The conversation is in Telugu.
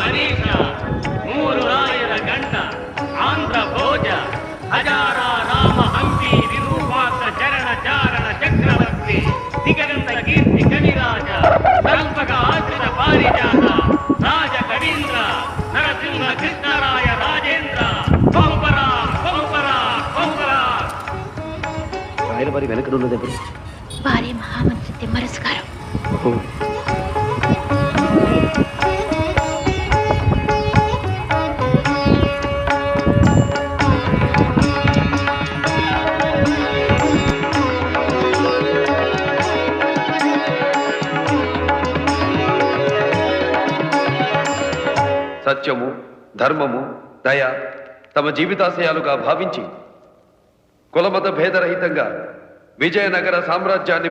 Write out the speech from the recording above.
మనీష మూరు రాయల గంట ఆంధ్ర భోజ హజారా రామ హంపి విరూపాక చరణ చారణ చక్రవర్తి దిగంత కీర్తి కవిరాజ కల్పక ఆశ్రిత పారిజాత రాజ కవీంద్ర నరసింహ కృష్ణరాయ రాజేంద్ర కొంపరా కొంపరా కొంపరా. ఆయన మరి వెనకనున్నది ఎవరు భార్య మహామంత్రి తిమ్మరస్కారం సత్యము ధర్మము దయ తమ జీవితాశయాలుగా భావించి కులమత భేదరహితంగా విజయనగర సామ్రాజ్యాన్ని